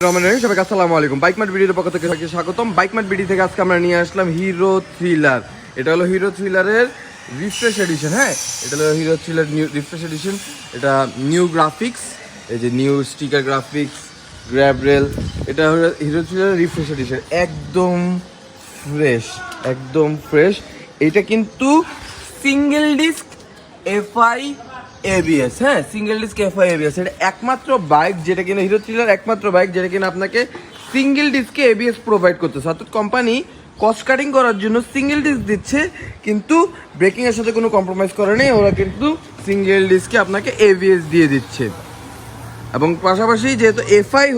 রহমান রহিম সবাইকে আসসালামু আলাইকুম। বাইক মার্ট ভিডিওর পক্ষ থেকে স্বাগতম। বাইক মার্ট ভিডিও থেকে আজকে আমরা নিয়ে আসলাম হিরো থ্রিলার এটা হলো হিরো থ্রিলারের রিফ্রেশ এডিশন হ্যাঁ? এটা হলো hero thriller new refresh edition এটা নিউ গ্রাফিক্স এই যে নিউ স্টিকার গ্রাফিক্স গ্র্যাব এটা হলো হিরো থ্রিলার রিফ্রেশ এডিশন একদম ফ্রেশ একদম ফ্রেশ এটা কিন্তু সিঙ্গেল ডিস্ক এফআই এবিএস হ্যাঁ সিঙ্গেল ডিস্ক এফআই এবিএস এটা একমাত্র বাইক যেটা কিনা হিরো থ্রিলার একমাত্র বাইক যেটা কিনা আপনাকে সিঙ্গেল ডিস্কে এবিএস প্রোভাইড করতেছে। অর্থাৎ কোম্পানি কস্ট কাটিং করার জন্য সিঙ্গেল ডিস্ক দিচ্ছে, কিন্তু ব্রেকিংয়ের সাথে কোনো কম্প্রোমাইজ করে নেই, ওরা কিন্তু সিঙ্গেল ডিস্কে আপনাকে এবিএস দিয়ে দিচ্ছে। এবং পাশাপাশি যেহেতু এফআই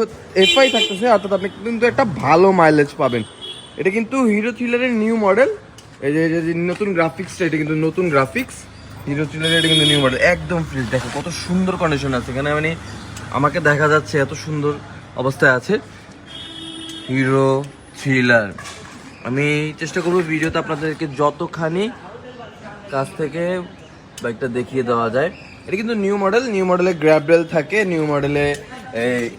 এফআই থাকতেছে, অর্থাৎ আপনি কিন্তু একটা ভালো মাইলেজ পাবেন। এটা কিন্তু হিরো থ্রিলারের নিউ মডেল এই যে নতুন গ্রাফিক্সটা এটা কিন্তু নতুন গ্রাফিক্স হিরো থ্রিলারের এটা কিন্তু নিউ মডেল একদম ফ্রেশ দেখো, কত সুন্দর কন্ডিশন আছে। এখানে মানে আমাকে দেখা যাচ্ছে এত সুন্দর অবস্থায় আছে। হিরো থ্রিলার আমি চেষ্টা করব ভিডিওতে আপনাদেরকে যতখানি কাছ থেকে বাইকটা দেখিয়ে দেওয়া যায়। এটা কিন্তু নিউ মডেল নিউ মডেলে গ্র্যাবরেল থাকে নিউ মডেলে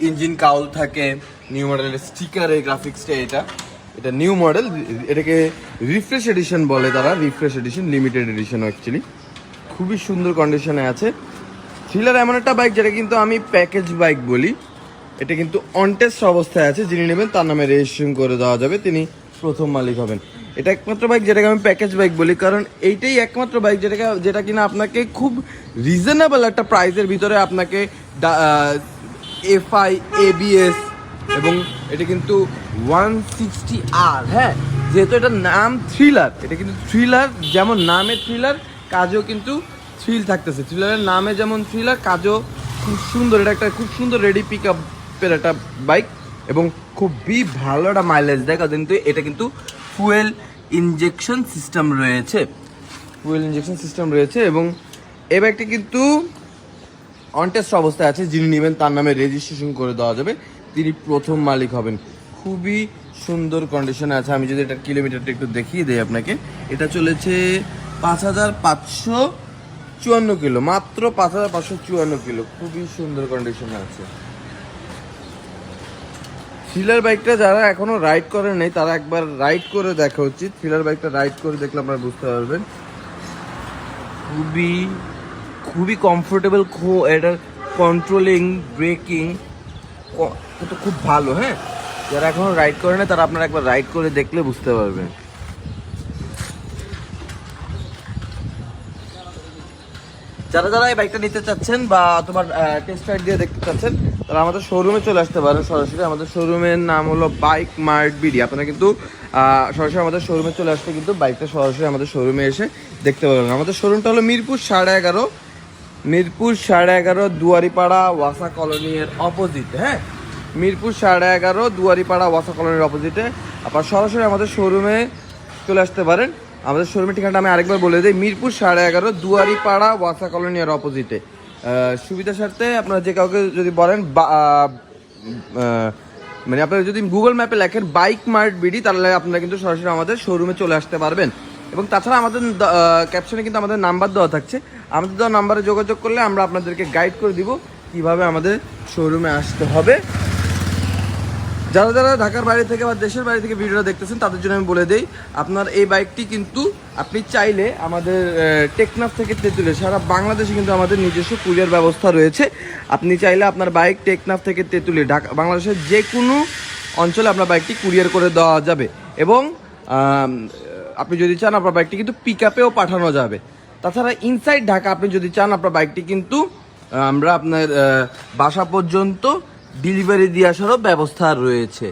ইঞ্জিন কাউল থাকে নিউ মডেলের স্টিকারে গ্রাফিক্সটা এটা। এটা নিউ মডেল এটাকে রিফ্রেশ এডিশন বলে তারা refresh edition limited edition actually খুবই সুন্দর কন্ডিশনে আছে। থ্রিলার এমন একটা বাইক যেটা কিন্তু আমি প্যাকেজ বাইক বলি। এটা কিন্তু অনটেস্ট অবস্থায় আছে, যিনি নেবেন তার নামে রেজিস্ট্রেশন করে দেওয়া যাবে, তিনি প্রথম মালিক হবেন। এটা একমাত্র বাইক যেটাকে আমি প্যাকেজ বাইক বলি, কারণ এইটাই একমাত্র বাইক যেটাকে যেটা কিনা আপনাকে খুব রিজনেবল একটা প্রাইসের ভিতরে আপনাকে এফআই এবিএস এবং এটা কিন্তু ওয়ান সিক্সটি আর হ্যাঁ? যেহেতু এটা নাম থ্রিলার এটা কিন্তু থ্রিলার যেমন নামে থ্রিলার কাজেও কিন্তু থ্রিল থাকতেছে। থ্রিলারের নামে যেমন থ্রিলার কাজও খুব সুন্দর। এটা একটা খুব সুন্দর রেডি পিক আপের একটা বাইক এবং খুবই ভালো একটা মাইলেজ দেয় কারণ কিন্তু এটা কিন্তু ফুয়েল ইনজেকশন সিস্টেম রয়েছে। ফুয়েল ইঞ্জেকশন সিস্টেম রয়েছে এবং এ বাইকটি কিন্তু অনটেস্ট অবস্থায় আছে। যিনি নেবেন তার নামে রেজিস্ট্রেশন করে দেওয়া যাবে। তিনি প্রথম মালিক হবেন। খুবই সুন্দর কন্ডিশনে আছে। আমি যদি এটার কিলোমিটারটা একটু দেখিয়ে দিই আপনাকে। এটা চলেছে পাঁচ হাজার পাঁচশো চুয়ান্ন কিলো, মাত্র পাঁচ হাজার পাঁচশো চুয়ান্ন কিলো। খুবই সুন্দর কন্ডিশনে আছে। থ্রিলার বাইকটা যারা এখনও রাইড করে নেই, তারা একবার রাইড করে দেখা উচিত। থ্রিলার বাইকটা রাইড করে দেখলে আপনারা বুঝতে পারবেন। খুবই খুবই কমফোর্টেবল এটার কন্ট্রোলিং ব্রেকিং কিন্তু খুব ভালো হ্যাঁ? যারা এখনও রাইড করে না তারা আপনারা একবার রাইড করে দেখলে বুঝতে পারবেন। যারা যারা এই বাইকটা নিতে চাচ্ছেন বা তোমার টেস্ট রাইড দিয়ে দেখতে চাচ্ছেন, তারা আমাদের শোরুমে চলে আসতে পারেন সরাসরি। আমাদের শোরুমের নাম হলো বাইক মার্ট বিডি আপনারা কিন্তু সরাসরি আমাদের শোরুমে চলে আসতে কিন্তু বাইকটা সরাসরি আমাদের শোরুমে এসে দেখতে পারবেন আমাদের শোরুমটা হলো মিরপুর সাড়ে এগারো, মিরপুর সাড়ে এগারো, দুয়ারিপাড়া, ওয়াসা কলোনির অপোজিট হ্যাঁ? মিরপুর সাড়ে এগারো, দুয়ারিপাড়া, ওয়াসা কলোনির অপোজিটে আপনার সরাসরি আমাদের শোরুমে চলে আসতে পারেন। আমাদের শোরুমের ঠিকানাটা আমি আরেকবার বলে দিই। মিরপুর সাড়ে এগারো, দুয়ারিপাড়া, ওয়াসা কলোনির অপোজিটে সুবিধার স্বার্থে আপনারা যে কাউকে যদি বলেন মানে আপনারা যদি গুগল ম্যাপে লেখেন বাইক মার্ট বিডি তাহলে আপনারা কিন্তু সরাসরি আমাদের শোরুমে চলে আসতে পারবেন। এবং তাছাড়া আমাদের ক্যাপশনে কিন্তু আমাদের নাম্বার দেওয়া থাকছে। আমাদের দেওয়া নাম্বারে যোগাযোগ করলে আমরা আপনাদেরকে গাইড করে দিব কীভাবে আমাদের শোরুমে আসতে হবে। যারা যারা ঢাকার বাইরে থেকে বা দেশের বাইরে থেকে ভিডিওটা দেখতেছেন, তাদের জন্য আমি বলে দেই, আপনার এই বাইকটি কিন্তু আপনি চাইলে আমাদের টেকনাফ থেকে তেঁতুলে সারা বাংলাদেশে কিন্তু আমাদের নিজস্ব কুরিয়ার ব্যবস্থা রয়েছে। আপনি চাইলে আপনার বাইক টেকনাফ থেকে তেঁতুলে ঢাকা, বাংলাদেশের যে কোনো অঞ্চলে আপনার বাইকটি কুরিয়ার করে দেওয়া যাবে। এবং আপনি যদি চান আপনার বাইকটি কিন্তু পিক আপেও পাঠানো যাবে। তাছাড়া ইনসাইড ঢাকা আপনি যদি চান আপনার বাইকটি কিন্তু আমরা আপনার বাসা পর্যন্ত ডেলিভারি দিয়ে আসারও ব্যবস্থা রয়েছে।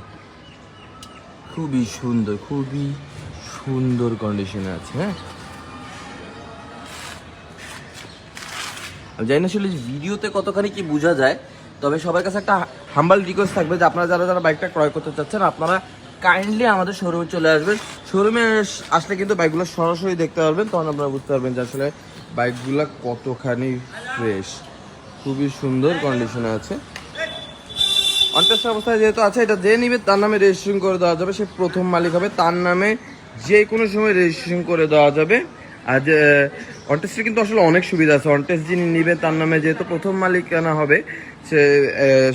খুবই সুন্দর খুবই সুন্দর কন্ডিশনে আছে হ্যাঁ? জানি না আসলে ভিডিওতে কতখানি কি বোঝা যায়, তবে সবার কাছে একটা হাম্বাল রিকোয়েস্ট থাকবে যে আপনারা যারা যারা বাইকটা ক্রয় করতে চাচ্ছেন, আপনারা কাইন্ডলি আমাদের শোরুমে চলে আসবেন। শোরুমে আসলে কিন্তু বাইকগুলো সরাসরি দেখতে পারবেন, তখন আপনারা বুঝতে পারবেন যে আসলে বাইকগুলো কতখানি ফ্রেশ খুবই সুন্দর কন্ডিশনে আছে। অনটেস্ট অবস্থায় যেহেতু আছে, এটা যে নিবে তার নামে রেজিস্ট্রেশন করে দেওয়া যাবে। সে প্রথম মালিক হবে, তার নামে যে কোনো সময় রেজিস্ট্রেশন করে দেওয়া যাবে। আর যে অনটেস্টের কিন্তু আসলে অনেক সুবিধা আছে। অনটেস্ট যিনি নিবে, তার নামে যেহেতু প্রথম মালিকানা হবে, সে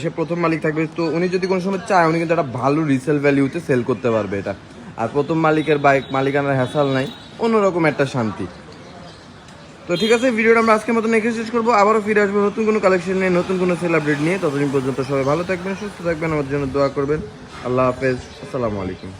সে প্রথম মালিক থাকবে। তো উনি যদি কোনো সময় চায়, উনি কিন্তু একটা ভালো রিসেল ভ্যালিউতে সেল করতে পারবে এটা। আর প্রথম মালিকের বাইক, মালিকানার হ্যাসাল নাই, অন্যরকম একটা শান্তি। তো ঠিক আছে, ভিডিওটা আমরা আজকের মতন এখানে শেষ করব। আবারও ফিরে আসব নতুন কোনো কালেকশন নিয়ে, নতুন কোনো সেল আপডেট নিয়ে। ততদিন পর্যন্ত সবাই ভালো থাকবেন, সুস্থ থাকবেন। আমার জন্য দোয়া করবেন। আল্লাহ হাফেজ। আসসালামু আলাইকুম।